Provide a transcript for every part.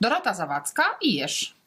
Dorota Zawadzka i Jesz.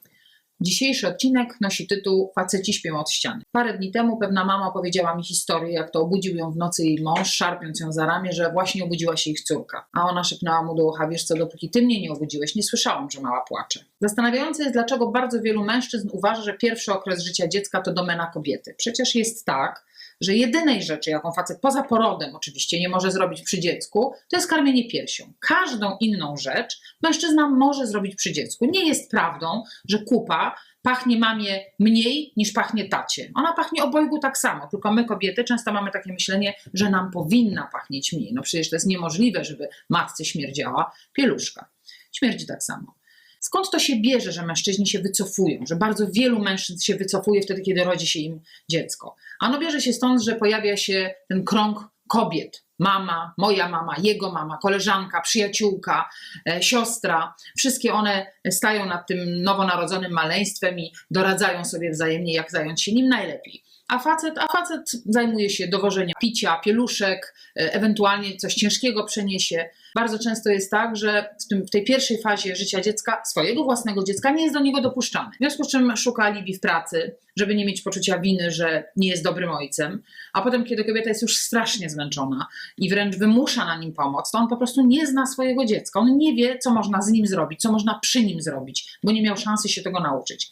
Dzisiejszy odcinek nosi tytuł Faceci śpią od ściany. Parę dni temu pewna mama opowiedziała mi historię, jak to obudził ją w nocy jej mąż, szarpiąc ją za ramię, że właśnie obudziła się ich córka. A ona szepnęła mu do ucha, wiesz co, dopóki ty mnie nie obudziłeś, nie słyszałam, że mała płacze. Zastanawiające jest, dlaczego bardzo wielu mężczyzn uważa, że pierwszy okres życia dziecka to domena kobiety. Przecież jest tak, że jedynej rzeczy, jaką facet poza porodem oczywiście nie może zrobić przy dziecku, to jest karmienie piersią. Każdą inną rzecz mężczyzna może zrobić przy dziecku. Nie jest prawdą, że kupa pachnie mamie mniej niż pachnie tacie. Ona pachnie obojgu tak samo, tylko my kobiety często mamy takie myślenie, że nam powinna pachnieć mniej. No przecież to jest niemożliwe, żeby matce śmierdziała pieluszka. Śmierdzi tak samo. Skąd to się bierze, że mężczyźni się wycofują, że bardzo wielu mężczyzn się wycofuje wtedy, kiedy rodzi się im dziecko? Ano bierze się stąd, że pojawia się ten krąg kobiet. Mama, moja mama, jego mama, koleżanka, przyjaciółka, e, siostra. Wszystkie one stają nad tym nowonarodzonym maleństwem i doradzają sobie wzajemnie, jak zająć się nim najlepiej. A facet, a facet zajmuje się dowożeniem picia, pieluszek, e, ewentualnie coś ciężkiego przeniesie. Bardzo często jest tak, że w, tym, w tej pierwszej fazie życia dziecka, swojego własnego dziecka, nie jest do niego dopuszczany. W związku z czym szuka alibi w pracy, żeby nie mieć poczucia winy, że nie jest dobrym ojcem. A potem, kiedy kobieta jest już strasznie zmęczona i wręcz wymusza na nim pomoc, to on po prostu nie zna swojego dziecka. On nie wie, co można z nim zrobić, co można przy nim zrobić, bo nie miał szansy się tego nauczyć.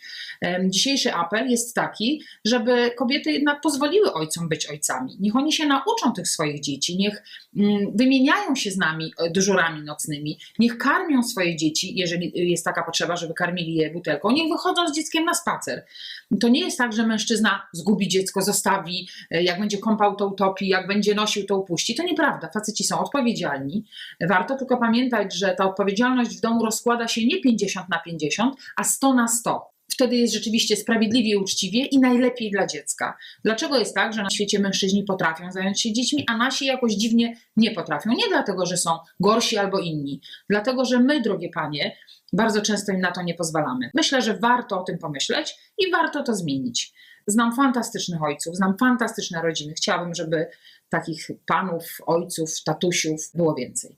Dzisiejszy apel jest taki, żeby kobiety jednak pozwoliły ojcom być ojcami. Niech oni się nauczą tych swoich dzieci, niech mm, wymieniają się z nami e, dyżurami nocnymi, niech karmią swoje dzieci, jeżeli jest taka potrzeba, żeby karmili je butelką, niech wychodzą z dzieckiem na spacer. To nie jest tak, że mężczyzna zgubi dziecko, zostawi, e, jak będzie kąpał, to utopi, jak będzie nosił, to upuści. To nieprawda. Faceci są odpowiedzialni. Warto tylko pamiętać, że ta odpowiedzialność w domu rozkłada się nie 50 na 50, a 100 na 100. Wtedy jest rzeczywiście sprawiedliwie uczciwie i najlepiej dla dziecka. Dlaczego jest tak, że na świecie mężczyźni potrafią zająć się dziećmi, a nasi jakoś dziwnie nie potrafią? Nie dlatego, że są gorsi albo inni, dlatego, że my, drogie panie, bardzo często im na to nie pozwalamy. Myślę, że warto o tym pomyśleć i warto to zmienić. Znam fantastycznych ojców, znam fantastyczne rodziny. Chciałabym, żeby takich panów, ojców, tatusiów było więcej.